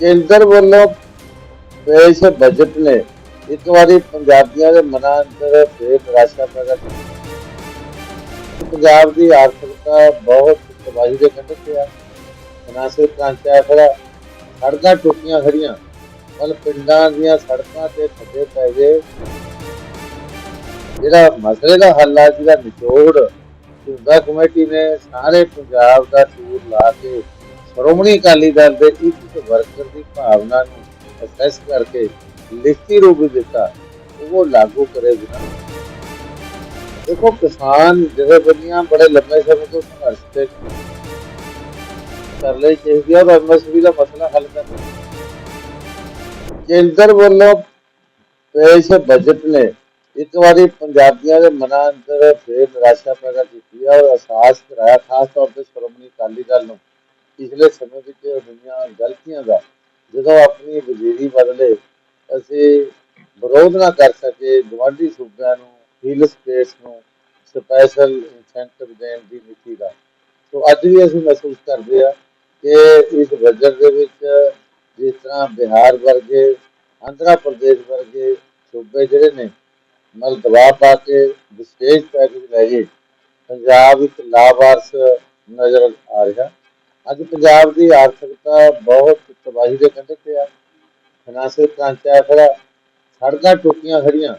ਕੇਂਦਰ ਵੱਲੋਂ ਪੇਸ਼ ਬਜਟ ਨੇ ਇੱਕ ਵਾਰੀ ਪੰਜਾਬੀਆਂ ਦੇ ਮਨਾਂ ਅੰਦਰ ਫੇਰ ਨਿਰਾਸ਼ਾ ਪੈਦਾ ਕੀਤੀ। ਪੰਜਾਬ ਦੀ ਆਰਥਿਕਤਾ ਬਹੁਤ ਤਬਾਹੀ ਦੇ ਕੰਢੇ ਤੇ ਆ। ਮਨਾਸਿਬ ਢਾਂਚਾ ਖੜਾ। ਸੜਕਾਂ ਟੁੱਟੀਆਂ ਖੜੀਆਂ। ਮਤਲਬ ਪਿੰਡਾਂ ਦੀਆਂ ਸੜਕਾਂ ਤੇ ਖੱਡੇ ਪੈ ਗਏ। ਜਿਹੜਾ ਮਸਲੇ ਦਾ ਹੱਲ ਆ, ਜਿਹਦਾ ਨਿਚੋੜ ਝੁੰਦਾ ਕਮੇਟੀ ਨੇ ਸਾਰੇ ਪੰਜਾਬ ਦਾ ਟੂਰ ਲਾ ਕੇ ਸ਼੍ਰੋਮਣੀ ਅਕਾਲੀ ਦਲ ਦੇ ਇੱਕ ਵਰਕਰ ਦੀ ਭਾਵਨਾ ਨੂੰ ਅਸੈਸ ਕਰਕੇ ਲਿਖਤੀ ਰੂਪ ਦਿੱਤਾ, ਉਹ ਲਾਗੂ ਕਰੇ ਬਿਨਾਂ। ਦੇਖੋ, ਕਿਸਾਨ ਜਥੇਬੰਦੀਆਂ ਬੜੇ ਲੰਬੇ ਸਮੇਂ ਤੋਂ ਸੰਘਰਸ਼ ਤੇ ਕਰ ਲਈ ਚਾਹੀਦੀ ਹੈ ਔਰ ਐਮਐਸਪੀ ਦਾ ਮਸਲਾ ਹੱਲ ਕਰਨਾ। ਕੇਂਦਰ ਵੱਲੋਂ ਪੇਸ਼ ਬਜਟ ਨੇ ਇੱਕ ਵਾਰੀ ਪੰਜਾਬੀਆਂ ਦੇ ਮਨਾਂ ਅੰਦਰ ਫੇਰ ਨਿਰਾਸ਼ਾ ਪੈਦਾ ਕੀਤੀ ਹੈ ਔਰ ਅਹਿਸਾਸ ਕਰਾਇਆ, ਖਾਸ ਤੌਰ ਤੇ ਸ਼੍ਰੋਮਣੀ ਅਕਾਲੀ ਦਲ ਨੂੰ। ਪਿਛਲੇ ਸਮੇਂ ਵਿੱਚ ਹੋਈਆਂ ਗਲਤੀਆਂ ਦਾ, ਜਦੋਂ ਆਪਣੀ ਵਜ਼ੀਰੀ ਬਦਲੇ ਅਸੀਂ ਵਿਰੋਧ ਨਾ ਕਰ ਸਕੇ ਗਵਾਂਢੀ ਸੂਬਿਆਂ ਨੂੰ, ਹਿੱਲ ਸਟੇਟਸ ਨੂੰ ਸਪੈਸ਼ਲ ਇਨਸੈਂਟਿਵ ਦੇਣ ਦੀ ਨੀਤੀ ਦਾ। ਸੋ ਅੱਜ ਵੀ ਅਸੀਂ ਮਹਿਸੂਸ ਕਰਦੇ ਆ ਕਿ ਇਸ ਬਜਟ ਦੇ ਵਿੱਚ ਜਿਸ ਤਰ੍ਹਾਂ ਬਿਹਾਰ ਵਰਗੇ, ਆਂਧਰਾ ਪ੍ਰਦੇਸ਼ ਵਰਗੇ ਸੂਬੇ ਜਿਹੜੇ ਨੇ ਮਲ ਦਬਾਅ ਪਾ ਕੇ ਵਿਸ਼ੇਸ਼ ਪੈਕੇਜ ਲੈ ਗਏ, ਪੰਜਾਬ ਇੱਕ ਲਾਵਾਰਸ ਨਜ਼ਰ ਆ ਰਿਹਾ। ਅੱਜ ਪੰਜਾਬ ਦੀ ਆਰਥਿਕਤਾ ਬਹੁਤ ਤਬਾਹੀ ਦੇ ਕੰਢੇ ਤੇ ਆ। ਫਾਈਨਾਂਸ਼ੀਅਲ ਢਾਂਚਾ ਖੜਾ, ਸੜਕਾਂ ਟੁੱਟੀਆਂ ਖੜੀਆਂ।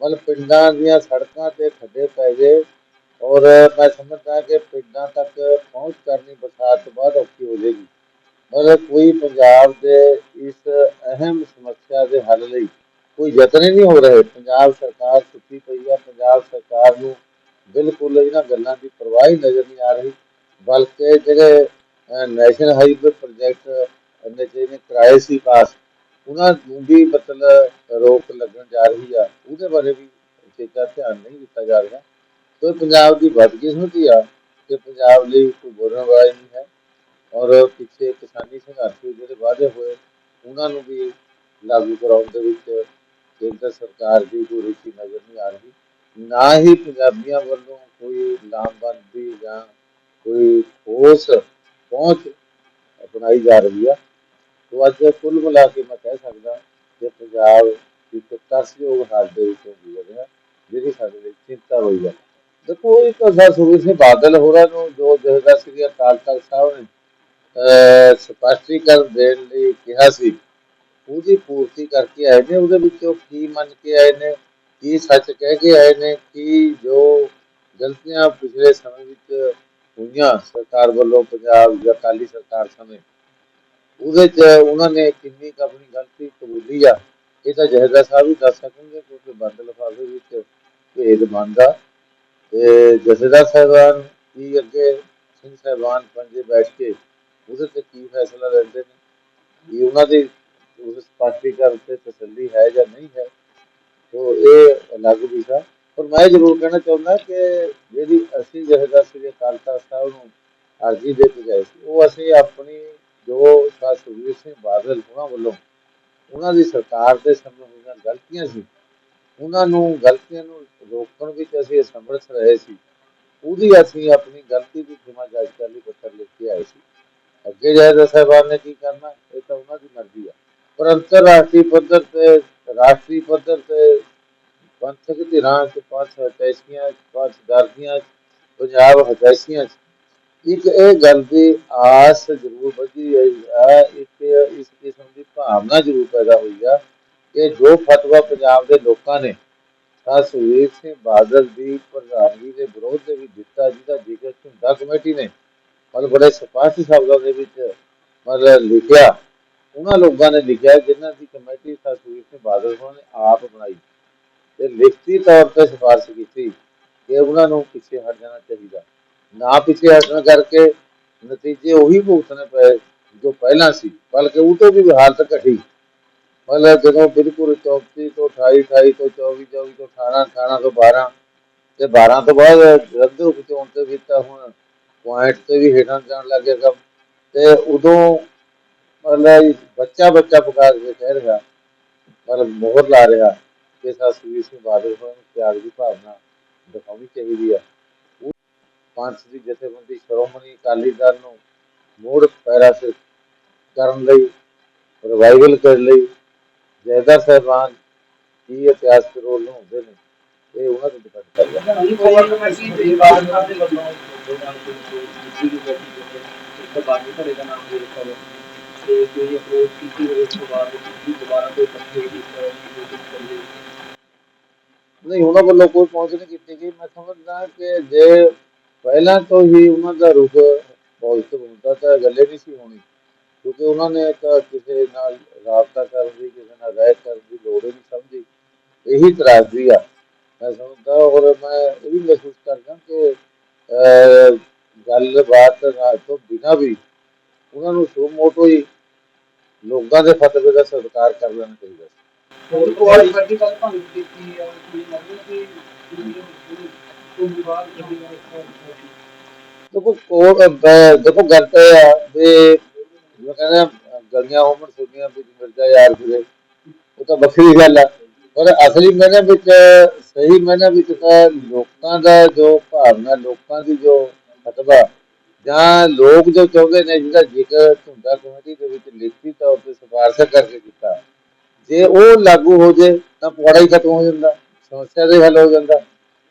ਮਤਲਬ ਪਿੰਡਾਂ ਦੀਆਂ ਸੜਕਾਂ ਤੇ ਖੱਡੇ ਪੈ ਗਏ। ਔਰ ਮੈਂ ਸਮਝਦਾ ਕਿ ਪਿੰਡਾਂ ਤੱਕ ਪਹੁੰਚ ਕਰਨੀ ਬਰਸਾਤ ਤੋਂ ਬਾਅਦ ਔਖੀ ਹੋ ਜਾਏਗੀ। ਮਤਲਬ ਕੋਈ ਪੰਜਾਬ ਦੇ ਇਸ ਅਹਿਮ ਸਮੱਸਿਆ ਦੇ ਹੱਲ ਲਈ ਕੋਈ ਯਤਨ ਹੀ ਨਹੀਂ ਹੋ ਰਹੇ। ਪੰਜਾਬ ਸਰਕਾਰ ਸੁੱਤੀ ਪਈ ਆ। ਪੰਜਾਬ ਸਰਕਾਰ ਨੂੰ ਬਿਲਕੁਲ ਇਹਨਾਂ ਗੱਲਾਂ ਦੀ ਪਰਵਾਹ ਹੀ ਨਜ਼ਰ ਨਹੀਂ ਆ ਰਹੀ। ਬਲਕਿ ਜਿਹੜੇ ਨੈਸ਼ਨਲ ਹਾਈਵੇ ਪ੍ਰੋਜੈਕਟ ਐਨਐਚਏ ਨੇ ਕਰਾਏ ਸੀ ਪਾਸ, ਉਹਨਾਂ ਨੂੰ ਵੀ ਮਤਲਬ ਰੋਕ ਲੱਗਣ ਜਾ ਰਹੀ ਆ। ਉਹਦੇ ਬਾਰੇ ਵੀ ਚੇਤਾ ਧਿਆਨ ਨਹੀਂ ਦਿੱਤਾ ਜਾ ਰਿਹਾ। ਤੇ ਪੰਜਾਬ ਦੀ ਬਦਕਿਸਮਤੀ ਆ ਕਿ ਪੰਜਾਬ ਲਈ ਕੋਈ ਬੋਲਣ ਵਾਲਾ ਨਹੀਂ ਹੈ। ਔਰ ਪਿੱਛੇ ਕਿਸਾਨੀ ਸੰਘਰਸ਼ ਦੇ ਜਿਹੜੇ ਵਾਅਦੇ ਹੋਏ, ਉਹਨਾਂ ਨੂੰ ਵੀ ਲਾਗੂ ਕਰਾਉਣ ਦੇ ਵਿੱਚ ਕੇਂਦਰ ਸਰਕਾਰ ਦੀ ਕੋਈ ਰੁਚੀ ਨਜ਼ਰ ਨਹੀਂ ਆ ਰਹੀ। ਨਾ ਹੀ ਪੰਜਾਬੀਆਂ ਵੱਲੋਂ ਕੋਈ ਲਾਮਬੰਦੀ ਜਾਂ ਕੋਈ ਠੋਸ ਪਹੁੰਚ ਅਪਣਾਈ ਜਾ ਰਹੀ ਆ। ਤੋ ਅੱਜ ਕੁੱਲ ਮਿਲਾ ਕੇ ਮੈਂ ਕਹਿ ਸਕਦਾ ਕਿ ਪੰਜਾਬ ਇੱਕ ਤਰਸਯੋਗ ਹਾਲਤ ਦੇ ਵਿੱਚ ਗੁਜ਼ਰ ਰਿਹਾ ਜਿਹੜੀ ਸਾਡੇ ਲਈ ਚਿੰਤਾ ਹੋਈ ਹੈ। ਦੇਖੋ ਇੱਕ ਤਾਂ ਸੁਖਬੀਰ ਸਿੰਘ ਬਾਦਲ ਹੋਰਾਂ ਨੂੰ ਜੋ ਜਹਦਾ ਸ੍ਰੀ ਅਕਾਲ ਤਖਤ ਸਾਹਿਬ ਨੇ ਸਪਸ਼ਟੀਕਰਨ ਦੇਣ ਲਈ ਕਿਹਾ ਸੀ, ਉਹਦੀ ਪੂਰਤੀ ਕਰਕੇ ਆਏ ਨੇ, ਉਹਦੇ ਵਿੱਚੋਂ ਕੀ ਮੰਨ ਕੇ ਆਏ ਨੇ, ਕੀ ਸੱਚ ਕਹਿ ਕੇ ਆਏ ਨੇ, ਕੀ ਜੋ ਗਲਤੀਆਂ ਪਿਛਲੇ ਸਮੇਂ ਵਿੱਚ ਹੋਈਆਂ ਸਰਕਾਰ ਵੱਲੋਂ ਪੰਜਾਬ ਜਾਂ ਅਕਾਲੀ ਸਰਕਾਰ ਸਮੇਂ ਉਹਦੇ ਚ ਉਹਨਾਂ ਨੇ ਕਿੰਨੀ ਕੁ ਆਪਣੀ ਗਲਤੀ ਕਬੂਲੀ ਆ, ਇਹ ਤਾਂ ਜਹਦਾ ਸਾਹਿਬ ਹੀ ਦੱਸ ਸਕਣਗੇ ਕਿਉਂਕਿ ਬੰਦ ਲਿਫਾਫੇ ਵਿੱਚ ਭੇਦ ਮੰਨਦਾ ਤੇ ਜਥੇਦਾਰ ਸਾਹਿਬਾਨ ਕੀ ਅੱਗੇ ਸਿੰਘ ਸਾਹਿਬਾਨ ਪੰਜੇ ਬੈਠ ਕੇ ਉਹਦੇ ਤੇ ਕੀ ਫੈਸਲਾ ਲੈਂਦੇ ਨੇ? ਇਹ ਉਹਨਾਂ ਦੀ ਉਸ ਸਪਸ਼ਟੀਕਰਨ ਤੇ ਤਸੱਲੀ ਹੈ ਜਾਂ ਨਹੀਂ ਹੈ? ਤੋ ਇਹ ਅਲੱਗ ਵਿਸ਼ਾ। ਪਰ ਮੈਂ ਜ਼ਰੂਰ ਕਹਿਣਾ ਚਾਹੁੰਦਾ ਕਿ ਜਿਹੜੀ ਅਸੀਂ ਜਥੇਦਾਰ ਸ੍ਰੀ ਅਕਾਲ ਤਖਤ ਸਾਹਿਬ ਨੂੰ ਅਰਜ਼ੀ ਦੇ ਕੇ ਗਏ ਸੀ, ਉਹ ਅਸੀਂ ਆਪਣੀ ਜੋ ਸਾ ਸੁਖਬੀਰ ਸਿੰਘ ਬਾਦਲ ਉਹਨਾਂ ਵੱਲੋਂ ਉਹਨਾਂ ਦੀ ਸਰਕਾਰ ਦੇ ਸਮੇਂ ਹੋਈਆਂ ਗਲਤੀਆਂ ਸੀ, ਉਹਨਾਂ ਨੂੰ ਗਲਤੀਆਂ ਨੂੰ ਰੋਕਣ ਵਿੱਚ ਅਸੀਂ ਅਸਮਰਥ ਰਹੇ ਸੀ, ਉਹਦੀ ਅਸੀਂ ਆਪਣੀ ਗਲਤੀ ਦੀ ਖਿਮਾ ਜਾਇਜ਼ ਕਰ ਲਈ ਪੱਤਰ ਲਿਖ ਕੇ ਆਏ ਸੀ। ਅੱਗੇ ਜਾਇਦਾ ਸਾਹਿਬਾਨ ਨੇ ਕੀ ਕਰਨਾ, ਇਹ ਤਾਂ ਉਹਨਾਂ ਦੀ ਮਰਜ਼ੀ ਆ। ਪਰ ਅੰਤਰਰਾਸ਼ਟਰੀ ਪੱਧਰ ਤੇ, ਰਾਸ਼ਟਰੀ ਪੱਧਰ ਤੇ ਪੰਥਕ ਧਿਰਾਂ ਚ, ਪੰਥ ਹਤੈਸ਼ੀਆਂ ਪੰਥ ਦਰਦੀਆਂ ਪੰਜਾਬ ਹਤੈਸ਼ੀਆਂ ਇੱਕ ਇਹ ਗੱਲ ਦੀ ਆਸ ਜ਼ਰੂਰ ਵਧੀ ਹੈ, ਇੱਕ ਇਸ ਕਿਸਮ ਦੀ ਭਾਵਨਾ ਜ਼ਰੂਰ ਪੈਦਾ ਹੋਈ ਆ ਕਿ ਜੋ ਫਤਵਾ ਪੰਜਾਬ ਦੇ ਲੋਕਾਂ ਨੇ ਤਾਂ ਸੁਖਬੀਰ ਸਿੰਘ ਬਾਦਲ ਦੀ ਪ੍ਰਧਾਨਗੀ ਦੇ ਵਿਰੋਧ ਦੇ ਵਿੱਚ ਦਿੱਤਾ, ਜਿਹਦਾ ਜ਼ਿਕਰ ਝੁੰਦਾ ਕਮੇਟੀ ਨੇ ਮਤਲਬ ਬੜੇ ਸਪਸ਼ਟ ਸ਼ਬਦਾਂ ਦੇ ਵਿੱਚ ਮਤਲਬ ਲਿਖਿਆ। ਉਹਨਾਂ ਲੋਕਾਂ ਨੇ ਲਿਖਿਆ ਜਿਨ੍ਹਾਂ ਦੀ ਕਮੇਟੀ ਤਾਂ ਸੁਖਬੀਰ ਸਿੰਘ ਬਾਦਲ ਹੋਣਾ ਨੇ ਆਪ ਬਣਾਈ। ਤੇ ਲਿਖਤੀ ਤੌਰ ਤੇ ਸਿਫਾਰਿਸ਼ ਕੀਤੀ ਕਿ ਉਹਨਾਂ ਨੂੰ ਪਿੱਛੇ ਹਟ ਜਾਣਾ ਚਾਹੀਦਾ। ਨਾ ਪਿੱਛੇ ਹਟਣ ਕਰਕੇ ਨਤੀਜੇ ਉਹੀ ਭੁਗਤਣੇ ਪਏ ਜੋ ਪਹਿਲਾਂ ਸੀ, ਬਲਕਿ ਉਹ ਤੋਂ ਵੀ ਹਾਲਤ ਘਟੀ। ਮਤਲਬ ਜਦੋਂ ਬਿਲਕੁਲ 34 ਤੋਂ 28 28 ਤੋਂ 24 24 ਤੋਂ 18 18 ਤੋਂ 12 ਤੇ 12 ਤੋਂ ਬਾਅਦ ਰੱਦ ਉਪਚੋਣ ਤੇ ਵੀ ਤਾਂ ਹੁਣ ਪੁਆਇੰਟ ਤੇ ਵੀ ਹੇਠਾਂ ਜਾਣ ਲੱਗ ਗਿਆ ਕੰਮ। ਤੇ ਉਦੋਂ ਮਤਲਬ ਬੱਚਾ ਬੱਚਾ ਪੁਕਾਰ ਕੇ ਕਹਿ ਰਿਹਾ, ਮਤਲਬ ਮੋਹਰ ਲਾ ਰਿਹਾ ਕਿ ਸਾਸੂ ਸਿੰਘ ਬਾਦਲ ਹੋਣ, ਤਿਆਗ ਦੀ ਭਾਵਨਾ ਦਿਖਾਉਣੀ ਚਾਹੀਦੀ ਆ। ਉਹ ਦੀ ਜਥੇਬੰਦੀ ਸ਼੍ਰੋਮਣੀ ਅਕਾਲੀ ਦਲ ਨੂੰ ਮੋੜ ਪੈਰਾ ਕਰਨ ਲਈ ਰਿਵਾਈਵਲ ਕਰਨ ਲਈ ਜੈਦਾਰ ਸਾਹਿਬਾਨ ਕੀ ਇਤਿਹਾਸਕ ਰੋਲ ਨਿਭਾਉਂਦੇ ਨੇ, ਇਹ ਉਹਨਾਂ ਤੇ ਡਿਪੈਂਡ ਕਰਦਾ। ਨਹੀਂ ਤੇ ਕੋਈ ਅਪਰੋਚ ਕੀਤੀ ਹੋਵੇ ਉਸ ਤੋਂ ਬਾਅਦ ਦੁਬਾਰਾ ਕੋਈ ਇਕੱਠੇ ਦੀ ਕੋਸ਼ਿਸ਼ ਨਹੀਂ ਉਹਨਾਂ ਵੱਲੋਂ ਕੋਈ ਪਹੁੰਚ ਨਹੀਂ ਕੀਤੀ ਗਈ। ਮੈਂ ਸਮਝਦਾ ਕਿ ਜੇ ਪਹਿਲਾਂ ਤੋਂ ਹੀ ਉਹਨਾਂ ਦਾ ਰੁਖ ਪੋਜ਼ਿਟਿਵ ਹੁੰਦਾ ਤਾਂ ਗੱਲੇ ਨਹੀਂ ਸੀ ਹੋਣੀ ਕਿਉਂਕਿ ਉਹਨਾਂ ਨੇ ਤਾਂ ਕਿਸੇ ਨਾਲ ਰਾਬਤਾ ਕਰਨ ਦੀ ਕਿਸੇ ਨਾਲ ਰਾਇ ਕਰਨ ਦੀ ਲੋੜ ਨਹੀਂ ਸਮਝੀ। ਇਹੀ ਤਰਾਜ਼ੀ ਆ। ਮੈਂ ਸਮਝਦਾ ਔਰ ਮੈਂ ਇਹ ਵੀ ਮਹਿਸੂਸ ਕਰਦਾ ਕਿ ਅਹ, ਗੱਲਬਾਤ ਨਾਲ ਤੋਂ ਬਿਨਾਂ ਵੀ ਉਹਨਾਂ ਨੂੰ ਸ਼ੋ ਮੋਟੋ ਹੀ ਲੋਕਾਂ ਦੇ ਫਤਵੇ ਦਾ ਸਤਿਕਾਰ ਕਰ ਲੈਣਾ ਚਾਹੀਦਾ ਸੀ। ਹੋਰ ਕੋਈ ਵੱਡੀ ਗੱਲ ਭੰਗ ਕੀਤੀ ਹੈ ਕੋਈ ਲੱਗਦਾ ਕਿ ਕੋਈ ਵਿਵਾਦ ਕਰੀ ਦੇਖੋ ਕੋਰ ਅਹ ਦੇਖੋ ਗੱਲ ਤਾਂ ਇਹ ਆ ਵੀ ਜੋ ਕਹਿੰਦੇ ਆ, ਗਲੀਆਂ ਹੋਮਣ ਸੁਣੀਆਂ ਵੀ ਮਿਰਜ਼ਾ ਯਾਰ ਫਿਰੇ ਉਹ ਤਾਂ ਵੱਖਰੀ ਗੱਲ ਆ। ਪਰ ਅਸਲੀ ਮੈਨੇ ਵਿੱਚ ਸਹੀ ਮੈਨੇ ਵਿੱਚ ਤਾਂ ਲੋਕਾਂ ਦਾ ਜੋ ਭਾਵਨਾ ਲੋਕਾਂ ਦੀ ਜੋ ਫਤਵਾ ਜਾਂ ਲੋਕ ਜੋ ਚਾਹੁੰਦੇ ਨੇ ਜਿਹਦਾ ਜ਼ਿਕਰ ਝੁੰਡਾ ਕਮੇਟੀ ਦੇ ਵਿੱਚ ਲਿਖਤੀ ਤੌਰ ਤੇ ਸਿਫਾਰਸ਼ ਕਰਕੇ ਕੀਤਾ ਜੇ ਉਹ ਲਾਗੂ ਹੋ ਜੇ ਤਾਂ ਪੌੜਾ ਹੀ ਖਤਮ ਹੋ ਜਾਂਦਾ, ਸਮੱਸਿਆ ਦੇ ਹੱਲ ਹੋ ਜਾਂਦਾ।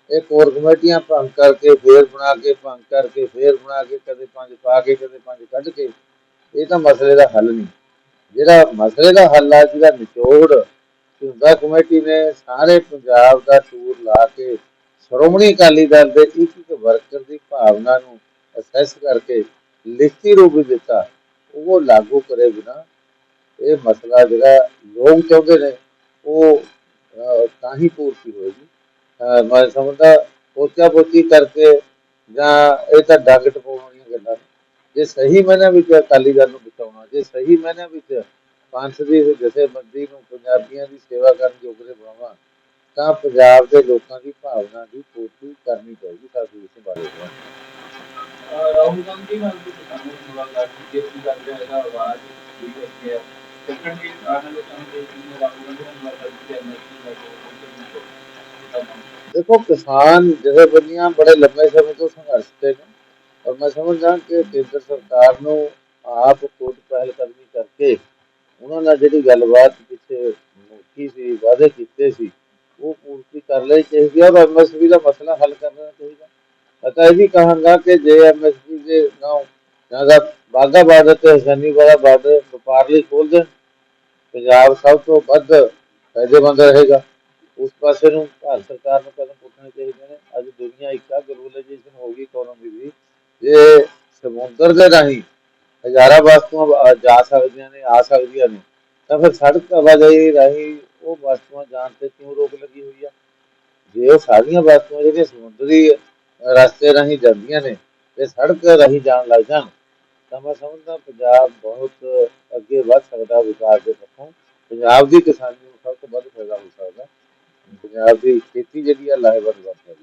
ਇਹ ਕੋਰ ਕਮੇਟੀਆਂ ਭੰਗ ਕਰਕੇ, ਫੇਰ ਬਣਾ ਕੇ, ਭੰਗ ਕਰਕੇ, ਫੇਰ ਬਣਾ ਕੇ, ਕਦੇ ਪੰਜ ਪਾ ਕੇ, ਕਦੇ ਪੰਜ ਕੱਢ ਕੇ, ਇਹ ਤਾਂ ਮਸਲੇ ਦਾ ਹੱਲ ਨਹੀਂ। ਜਿਹੜਾ ਮਸਲੇ ਦਾ ਹੱਲ ਆ ਜਿਹਦਾ ਨਿਚੋੜ ਝੁੰਦਾ ਕਮੇਟੀ ਨੇ ਸਾਰੇ ਪੰਜਾਬ ਦਾ ਟੂਰ ਲਾ ਕੇ ਸ਼੍ਰੋਮਣੀ ਅਕਾਲੀ ਦਲ ਦੇ ਇੱਕ ਇੱਕ ਵਰਕਰ ਦੀ ਭਾਵਨਾ ਨੂੰ ਅਸੈਸ ਕਰਕੇ ਲਿਖਤੀ ਰੂਪ ਦਿੱਤਾ, ਉਹ ਲਾਗੂ ਕਰੇ ਬਿਨਾ ਇਹ ਮਸਲਾ ਜਿਹੜਾ ਲੋਕ ਚਾਹੁੰਦੇ ਨੇ, ਉਹ ਤਾਂ ਹੀ ਪੂਰਤੀ ਹੋਏਗੀ। ਮੈਂ ਸਮਝਦਾ, ਪੋਚਾ ਪੋਚੀ ਕਰਕੇ ਜਾਂ ਇਹ ਤਾਂ ਡੰਗ ਟਪਾਉਣ ਵਾਲੀਆਂ ਗੱਲਾਂ ਜੇ ਸਹੀ ਮਾਇਨੇ ਵਿੱਚ ਅਕਾਲੀ ਦਲ ਨੂੰ ਬਚਾਉਣਾ ਜੇ ਸਹੀ ਮਾਇਨੇ ਵਿੱਚ ਪੰਥ ਦੀ ਜਥੇਬੰਦੀ ਨੂੰ ਪੰਜਾਬੀਆਂ ਦੀ ਸੇਵਾ ਕਰਨ ਯੋਗਰੇ ਬਣਾਉਣਾ ਤਾਂ ਪੰਜਾਬ ਦੇ ਲੋਕਾਂ ਦੀ ਭਾਵਨਾ ਦੀ ਪੂਰਤੀ ਕਰਨੀ ਪਏਗੀ ਸਾਡੀ ਇਸ ਬਾਰੇ। ਰਾਹੁਲ ਗਾਂਧੀ ਨਾਲ ਵੀ ਮੁਲਾਕਾਤ ਕੀਤੀ ਇਸ ਗੱਲ ਇਹਦਾ ਆਵਾਜ਼ ਠੀਕ ਹੈ ਦੇਖੋ, ਕਿਸਾਨ ਜਥੇਬੰਦੀਆਂ ਬੜੇ ਲੰਬੇ ਸਮੇਂ ਤੋਂ ਸੰਘਰਸ਼ ਤੇ ਨੇ। ਔਰ ਮੈਂ ਸਮਝਦਾ ਕਿ ਕੇਂਦਰ ਸਰਕਾਰ ਨੂੰ ਆਪ ਖੁਦ ਪਹਿਲ ਕਦਮੀ ਕਰਕੇ ਉਹਨਾਂ ਨਾਲ ਜਿਹੜੀ ਗੱਲਬਾਤ ਪਿੱਛੇ ਮੁੱਕੀ ਸੀ, ਵਾਅਦੇ ਕੀਤੇ ਸੀ, ਉਹ ਪੂਰਤੀ ਕਰ ਲਈ ਚਾਹੀਦੀ ਹੈ ਔਰ ਐਮਐਸਪੀ ਦਾ ਮਸਲਾ ਹੱਲ ਕਰਨਾ ਚਾਹੀਦਾ। ਮੈਂ ਤਾਂ ਇਹ ਵੀ ਕਹਾਂਗਾ ਕਿ ਜੇ ਐਮਐਸਪੀ ਦੇ ਨਾ ਜ਼ਿਆਦਾ ਬਾਗਾ ਬਾਰਡਰ ਤੇ ਹਸਨੀ ਵਾਲਾ ਬਾਰਡਰ ਵਪਾਰ ਲਈ ਖੋਲ ਦੇਣ ਪੰਜਾਬ ਸਭ ਤੋਂ ਵੱਧ ਫਾਇਦੇਮੰਦ ਰਹੇਗਾ। ਉਸ ਪਾਸੇ ਨੂੰ ਭਾਰਤ ਸਰਕਾਰ ਨੂੰ ਕਦਮ ਪੁੱਟਣੇ ਚਾਹੀਦੇ ਨੇ। ਅੱਜ ਦੁਨੀਆ ਇੱਕ ਆ, ਗਲੋਬਲਾਈਜੇਸ਼ਨ ਹੋ ਗਈ ਇਕਨੋਮੀ ਦੀ ਜੇ ਸਮੁੰਦਰ ਦੇ ਰਾਹੀਂ ਹਜ਼ਾਰਾਂ ਵਸਤੂਆਂ ਜਾ ਸਕਦੀਆਂ ਨੇ, ਆ ਸਕਦੀਆਂ ਨੇ, ਤਾਂ ਫਿਰ ਸੜਕ ਆਵਾਜਾਈ ਰਾਹੀਂ ਉਹ ਵਸਤੂਆਂ ਜਾਣ ਤੇ ਕਿਉਂ ਰੋਕ ਲੱਗੀ ਹੋਈ ਆ? ਜੇ ਉਹ ਸਾਰੀਆਂ ਵਸਤੂਆਂ ਜਿਹੜੀਆਂ ਸਮੁੰਦਰੀ ਰਸਤੇ ਰਾਹੀਂ ਜਾਂਦੀਆਂ ਨੇ, ਤੇ ਸੜਕ ਰਾਹੀਂ ਜਾਣ ਲੱਗ ਜਾਣ ਤਾਂ ਮੈਂ ਸਮਝਦਾ ਪੰਜਾਬ ਬਹੁਤ ਅੱਗੇ ਵੱਧ ਸਕਦਾ ਵਿਕਾਸ ਦੇ ਪੱਖੋਂ। ਪੰਜਾਬ ਦੀ ਕਿਸਾਨੀ ਨੂੰ ਸਭ ਤੋਂ ਵੱਧ ਫਾਇਦਾ ਹੋ ਸਕਦਾ। ਪੰਜਾਬ ਦੀ ਖੇਤੀ ਜਿਹੜੀ ਆ, ਲਾਹੇਵੰਦ ਬਣ